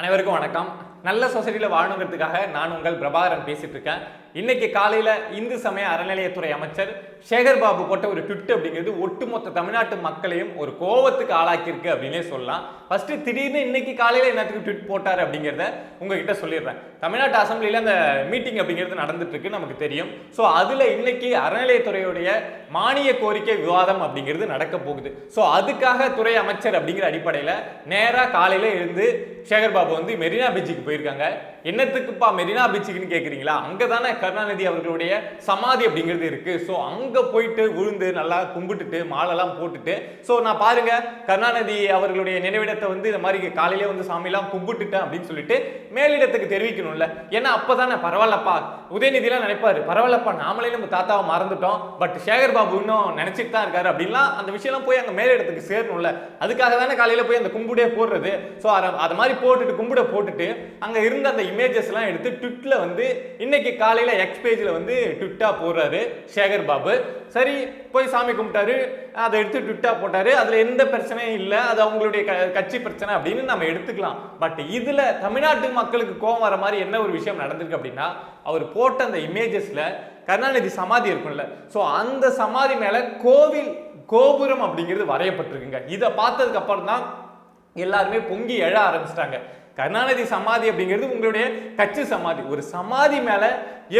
அனைவருக்கும் வணக்கம். நல்ல சொசைட்டியில் வாழணுங்கிறதுக்காக நான் உங்கள் பிரபாகரன் பேசிட்டு இருக்கேன். இன்னைக்கு காலையில இந்து சமய அறநிலையத்துறை அமைச்சர் சேகர் பாபு போட்ட ஒரு ட்விட் அப்படிங்கிறது ஒட்டுமொத்த தமிழ்நாட்டு மக்களையும் ஒரு கோவத்துக்கு ஆளாக்கியிருக்கு அப்படின்னே சொல்லலாம். ஃபர்ஸ்ட் திடீர்னு இன்னைக்கு காலையில என்னத்துக்கு ட்விட் போட்டார் அப்படிங்கிறத உங்ககிட்ட சொல்லிடுறேன். தமிழ்நாட்டு அசம்பிளியில் அந்த மீட்டிங் அப்படிங்கிறது நடந்துட்டு இருக்கு நமக்கு தெரியும். ஸோ அதுல இன்னைக்கு அறநிலையத்துறையுடைய மானிய கோரிக்கை விவாதம் அப்படிங்கிறது நடக்க போகுது. ஸோ அதுக்காக துறை அமைச்சர் அப்படிங்கிற அடிப்படையில் நேராக காலையில எழுந்து சேகர் பாபு வந்து மெரினா பீச்சுக்கு போயிருக்காங்க. என்னத்துக்குப்பா மெரினா பீச்சுக்குன்னு கேட்குறீங்களா அங்கே தானே கருணாநிதி அவர்களுடைய சமாதி அப்படிங்கிறது இருக்குது ஸோ அங்கே போயிட்டு விழுந்து நல்லா கும்பிட்டுட்டு மாலைலாம் போட்டுட்டு ஸோ நான் பாருங்க கருணாநிதி அவர்களுடைய நினைவிடத்தை வந்து இந்த மாதிரி காலையிலே வந்து சாமிலாம் கும்பிட்டுட்டேன் அப்படின்னு சொல்லிட்டு மேலிடத்துக்கு தெரிவிக்கணும்ல. ஏன்னா அப்பதானே பரவாயில்லப்பா. உதயநிதிலாம் நினைப்பாரு பரவாயில்லப்பா நாமளே நம்ம தாத்தாவை மறந்துட்டோம். பட் சேகர் பாபு இன்னும் நினச்சிட்டு தான் இருக்காரு. அப்படின்லாம் அந்த விஷயம்லாம் போய் அங்கே மேலிடத்துக்கு சேரணும்ல. அதுக்காக தானே காலையில் போய் அந்த கும்பிடே போடுறது ஸோ அதை மாதிரி போட்டுட்டு கும்பிட போட்டுட்டு அங்கே இருந்த அந்த இமேஜஸ்லாம் எடுத்து ட்விட்டில் வந்து இன்னைக்கு காலையில் எக்ஸ் பேஜில் வந்து ட்விட்டாக போடுறாரு சேகர் பாபு. சரி போய் சாமி கும்பிட்டாரு அதை எடுத்து ட்விட்டாக போட்டாரு. அதில் எந்த பிரச்சனையும் இல்லை அது அவங்களுடைய க- கட்சி பிரச்சனை அப்படின்னு நம்ம எடுத்துக்கலாம். பட் இதில் தமிழ்நாட்டு மக்களுக்கு கோவம் வர மாதிரி என்ன ஒரு விஷயம் நடந்திருக்கு அப்படின்னா அவர் போட்ட அந்த இமேஜஸில் கருணாநிதி சமாதி இருக்கும்ல. ஸோ அந்த சமாதி மேலே கோவில் கோபுரம் அப்படிங்கிறது வரையப்பட்டிருக்குங்க. இதை பார்த்ததுக்கு அப்புறம் தான் எல்லாருமே பொங்கி எழ ஆரம்பிச்சிட்டாங்க. கருணாநிதி சமாதி அப்படிங்கிறது உங்களுடைய கட்சி சமாதி. ஒரு சமாதி மேல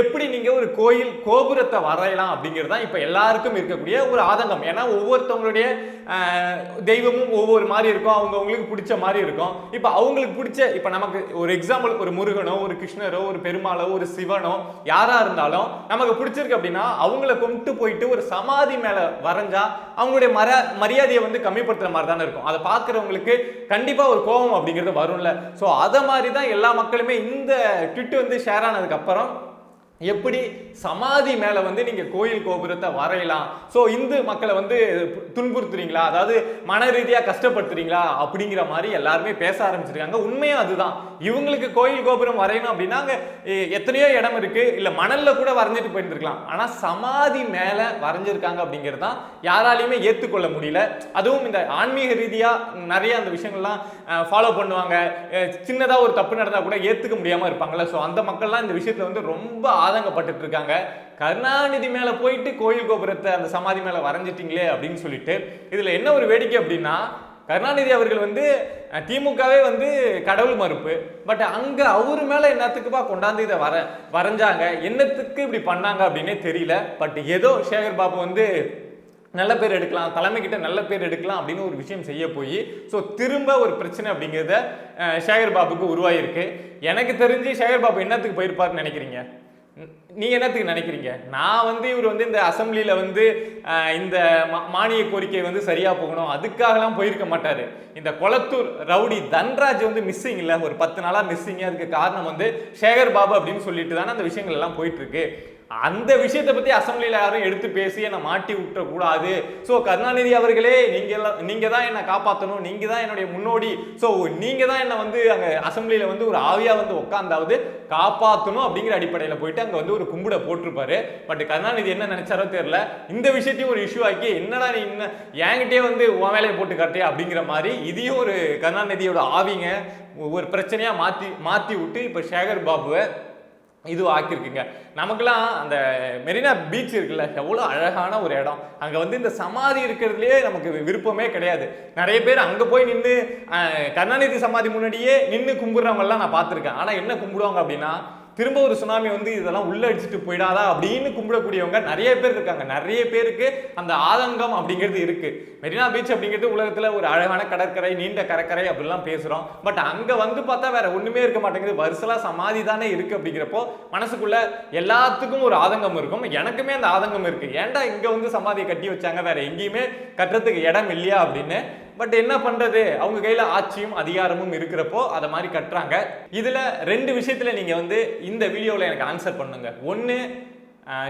எப்படி நீங்க ஒரு கோயில் கோபுரத்தை வரையலாம் அப்படிங்கிறது தான் இப்ப எல்லாருக்கும் இருக்கக்கூடிய ஒரு ஆதங்கம். ஏன்னா ஒவ்வொருத்தவங்களுடைய தெய்வமும் ஒவ்வொரு மாதிரி இருக்கும். அவங்க அவங்களுக்கு பிடிச்ச மாதிரி இருக்கும். இப்ப அவங்களுக்கு பிடிச்ச இப்ப நமக்கு ஒரு எக்ஸாம்பிள் ஒரு முருகனோ ஒரு கிருஷ்ணரோ ஒரு பெருமாளோ ஒரு சிவனோ யாரா இருந்தாலும் நமக்கு பிடிச்சிருக்கு அப்படின்னா அவங்கள கொண்டு போயிட்டு ஒரு சமாதி மேல வரைஞ்சா அவங்களுடைய மர மரியாதையை வந்து கம்மிப்படுத்துற மாதிரி தானே இருக்கும். அதை பார்க்குறவங்களுக்கு கண்டிப்பா ஒரு கோபம் அப்படிங்கிறது வரும்ல. ஸோ அதை மாதிரி தான் எல்லா மக்களுமே இந்த ட்விட் வந்து ஷேர் ஆனதுக்கப்புறம் எப்படி சமாதி மேலே வந்து நீங்கள் கோயில் கோபுரத்தை வரையலாம்? ஸோ இந்து மக்களை வந்து துன்புறுத்துறீங்களா? அதாவது மன ரீதியாக கஷ்டப்படுத்துறீங்களா? அப்படிங்கிற மாதிரி எல்லாருமே பேச ஆரம்பிச்சிருக்காங்க. உண்மையும் அதுதான். இவங்களுக்கு கோயில் கோபுரம் வரையணும் அப்படின்னா எத்தனையோ இடம் இருக்குது இல்லை மணலில் கூட வரைஞ்சிட்டு போயிருந்துருக்கலாம். ஆனால் சமாதி மேலே வரைஞ்சிருக்காங்க அப்படிங்கிறது தான் யாராலையுமே ஏற்றுக்கொள்ள முடியல. அதுவும் இந்த ஆன்மீக ரீதியாக நிறைய அந்த விஷயங்கள்லாம் ஃபாலோ பண்ணுவாங்க. சின்னதாக ஒரு தப்பு நடந்தால் கூட ஏற்றுக்க முடியாமல் இருப்பாங்கல்ல. ஸோ அந்த மக்கள்லாம் இந்த விஷயத்தில் வந்து ரொம்ப ஆதங்கப்பட்டுட்டு இருக்காங்க கருணாநிதி மேலே போயிட்டு கோயில் கோபுரத்தை அந்த சமாதி மேலே வரைஞ்சிட்டிங்களே அப்படின்னு சொல்லிட்டு இதில் என்ன ஒரு வேடிக்கை அப்படின்னா கருணாநிதி அவர்கள் வந்து திமுகவே வந்து கடவுள் மறுப்பு. பட் அங்கே அவர் மேலே என்னத்துக்குப்பா கொண்டாந்து இதை வர வரைஞ்சாங்க? என்னத்துக்கு இப்படி பண்ணாங்க அப்படின்னே தெரியல. பட் ஏதோ சேகர் பாபு வந்து நல்ல பேர் எடுக்கலாம் தலைமை கிட்ட நல்ல பேர் எடுக்கலாம் அப்படின்னு ஒரு விஷயம் செய்ய போய் ஸோ திரும்ப ஒரு பிரச்சனை அப்படிங்கிறத சேகர் பாபுக்கு உருவாயிருக்கு. எனக்கு தெரிஞ்சு சேகர் பாபு என்னத்துக்கு போயிருப்பாருன்னு நினைக்கிறீங்க? நீங்கள் என்னத்துக்கு நினைக்கிறீங்க? நான் வந்து இவர் வந்து இந்த அசம்பிளியில் வந்து இந்த மா- மானிய கோரிக்கை வந்து சரியாக போகணும். அதுக்காகலாம் போயிருக்க மாட்டார். இந்த கொளத்தூர் ரவுடி தன்ராஜ் வந்து மிஸ்ஸிங் இல்லை. ஒரு பத்து நாளாக மிஸ்ஸிங் அதுக்கு காரணம் வந்து சேகர் பாபு அப்படின்னு சொல்லிட்டு தானே அந்த விஷயங்கள் எல்லாம் போயிட்டுருக்கு அந்த விஷயத்தை பத்தி அசம்பிளியில யாரும் எடுத்து பேசி என்னை மாட்டி விட்டுற கூடாது ஸோ கருணாநிதி அவர்களே நீங்க நீங்கள் நீங்க தான் என்னை காப்பாற்றணும் நீங்க தான் என்னுடைய முன்னோடி. ஸோ நீங்க தான் என்னை வந்து அங்க அசம்பிளியில வந்து ஒரு ஆவியா வந்து உட்காந்தாவது காப்பாற்றணும் அப்படிங்கிற அடிப்படையில போயிட்டு அங்க வந்து ஒரு கும்பிட போட்டிருப்பாரு. பட் கருணாநிதி என்ன நினைச்சாரோ தெரியல. இந்த விஷயத்தையும் ஒரு இஷ்யூ ஆக்கி என்னடா நீ இன்னும் என்கிட்டயே வந்து உன் வேலையை போட்டு காட்டியா அப்படிங்கிற மாதிரி இதையும் ஒரு கருணாநிதியோட ஆவிங்க ஒரு பிரச்சனையா மாத்தி மாத்தி விட்டு இப்ப சேகர் பாபுவை இது ஆக்கியிருக்குங்க நமக்குலாம் அந்த மெரினா பீச் இருக்குல்ல எவ்வளோ அழகான ஒரு இடம். அங்கே வந்து இந்த சமாதி இருக்கிறதுலே நமக்கு விருப்பமே கிடையாது. நிறைய பேர் அங்கே போய் நின்று கருணாநிதி சமாதி முன்னாடியே நின்று கும்பிட்றவங்கலாம் நான் பார்த்துருக்கேன். ஆனால் என்ன கும்பிடுவாங்க அப்படின்னா திரும்ப ஒரு சுனாமி வந்து இதெல்லாம் உள்ள அடிச்சுட்டு போயிடாதா அப்படின்னு கும்பிடக்கூடியவங்க நிறைய பேர் இருக்காங்க. நிறைய பேருக்கு அந்த ஆதங்கம் அப்படிங்கிறது இருக்கு. மெரினா பீச் அப்படிங்கிறது உலகத்துல ஒரு அழகான கடற்கரை நீண்ட கடற்கரை அப்படிலாம் பேசுறோம். பட் அங்க வந்து பார்த்தா வேற ஒண்ணுமே இருக்க மாட்டேங்குது. வருசலா சமாதி தானே இருக்கு அப்படிங்கிறப்போ மனசுக்குள்ள எல்லாத்துக்கும் ஒரு ஆதங்கம் இருக்கும். எனக்குமே அந்த ஆதங்கம் இருக்கு. ஏன்டா இங்க வந்து சமாதியை கட்டி வச்சாங்க? வேற எங்கேயுமே கட்டுறதுக்கு இடம் இல்லையா அப்படின்னு பட் என்ன பண்ணுறது அவங்க கையில் ஆட்சியும் அதிகாரமும் இருக்கிறப்போ அதை மாதிரி கட்டுறாங்க. இதில் ரெண்டு விஷயத்தில் நீங்கள் வந்து இந்த வீடியோவில் எனக்கு ஆன்சர் பண்ணுங்க. ஒன்று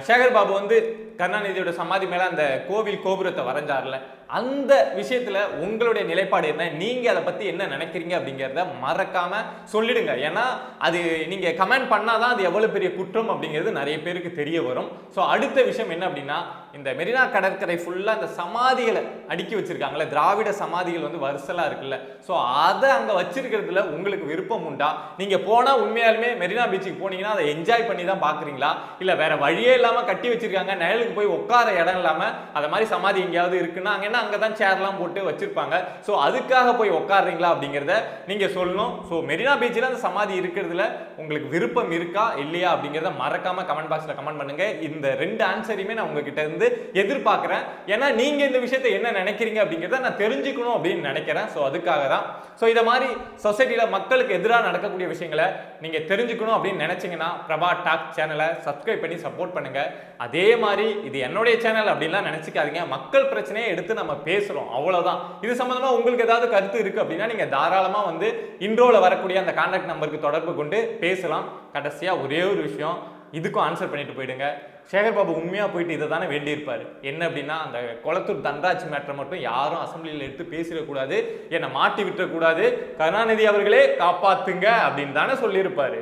சேகர் பாபு வந்து கருணாநிதியோட சமாதி மேல அந்த கோவில் கோபுரத்தை வரைஞ்சார்ல அந்த விஷயத்துல உங்களுடைய நிலைப்பாடு என்ன? நீங்க அதை பத்தி என்ன நினைக்கிறீங்க அப்படிங்கிறத மறக்காம சொல்லிடுங்க. ஏன்னா அது நீங்க கமெண்ட் பண்ணாதான் அது எவ்வளவு பெரிய குற்றம் அப்படிங்கிறது நிறைய பேருக்கு தெரிய வரும். ஸோ அடுத்த விஷயம் என்ன அப்படின்னா இந்த மெரினா கடற்கரை ஃபுல்லா இந்த சமாதிகளை அடுக்கி வச்சிருக்காங்கல்ல திராவிட சமாதிகள் வந்து வரிசலா இருக்குல்ல. ஸோ அதை அங்க வச்சிருக்கிறதுல உங்களுக்கு விருப்பம் உண்டா? நீங்க போனா உண்மையாலுமே மெரினா பீச்சுக்கு போனீங்கன்னா அதை என்ஜாய் பண்ணி தான் பாக்குறீங்களா இல்ல வேற வழியே இல்லாம கட்டி வச்சிருக்காங்க நிழலுக்கு போய் உட்கார இடம் இல்லாமல் அது மாதிரி சமாதி எங்கேயாவது இருக்குன்னா அங்கே என்ன அங்கே தான் சேர்லாம் போட்டு வச்சுருப்பாங்க. ஸோ அதுக்காக போய் உட்காடுறீங்களா அப்படிங்கிறத நீங்கள் சொல்லணும். ஸோ மெரினா பீச்சில் அந்த சமாதி இருக்கிறதுல உங்களுக்கு விருப்பம் இருக்கா இல்லையா அப்படிங்கிறத மறக்காமல் கமெண்ட் பாக்ஸில் கமெண்ட் பண்ணுங்கள் இந்த ரெண்டு ஆன்சரையுமே நான் உங்ககிட்ட இருந்து எதிர்பார்க்குறேன். ஏன்னா நீங்கள் இந்த விஷயத்தை என்ன நினைக்கிறீங்க அப்படிங்கிறத நான் தெரிஞ்சுக்கணும் அப்படின்னு நினைக்கிறேன். ஸோ அதுக்காக தான். ஸோ இதை மாதிரி சொசைட்டியில் மக்களுக்கு எதிராக நடக்கக்கூடிய விஷயங்களை நீங்கள் தெரிஞ்சுக்கணும் அப்படின்னு நினச்சிங்கன்னா பிரபா டாக் சேனலை சப்ஸ்கிரைப் பண்ணி சப்போர்ட் பண்ணுங்கள் அதே மாதிரி இது என்னுடைய சேனல் அப்படின்லாம் நினச்சிக்காதீங்க. மக்கள் பிரச்சனையை எடுத்து நம்ம பேசுகிறோம் அவ்வளோதான் இது சம்மந்தமாக உங்களுக்கு ஏதாவது கருத்து இருக்குது அப்படின்னா நீங்கள் தாராளமாக வந்து இன்ட்ரோவில் வரக்கூடிய அந்த கான்டாக்ட் நம்பருக்கு தொடர்பு கொண்டு பேசலாம். கடைசியாக ஒரே ஒரு விஷயம் இதுக்கும் ஆன்சர் பண்ணிட்டு போயிடுங்க. சேகர் பாபு உண்மையாக போயிட்டு இதை தானே வேண்டியிருப்பார். என்ன அப்படின்னா அந்த குளத்தூர் தன்ராஜ் மேட்டரை மட்டும் யாரும் அசம்பிளியில் எடுத்து பேசிடக்கூடாது. என்னை மாட்டி விட்டுறக்கூடாது கருணாநிதி அவர்களே காப்பாத்துங்க அப்படின்னு தானே சொல்லியிருப்பாரு.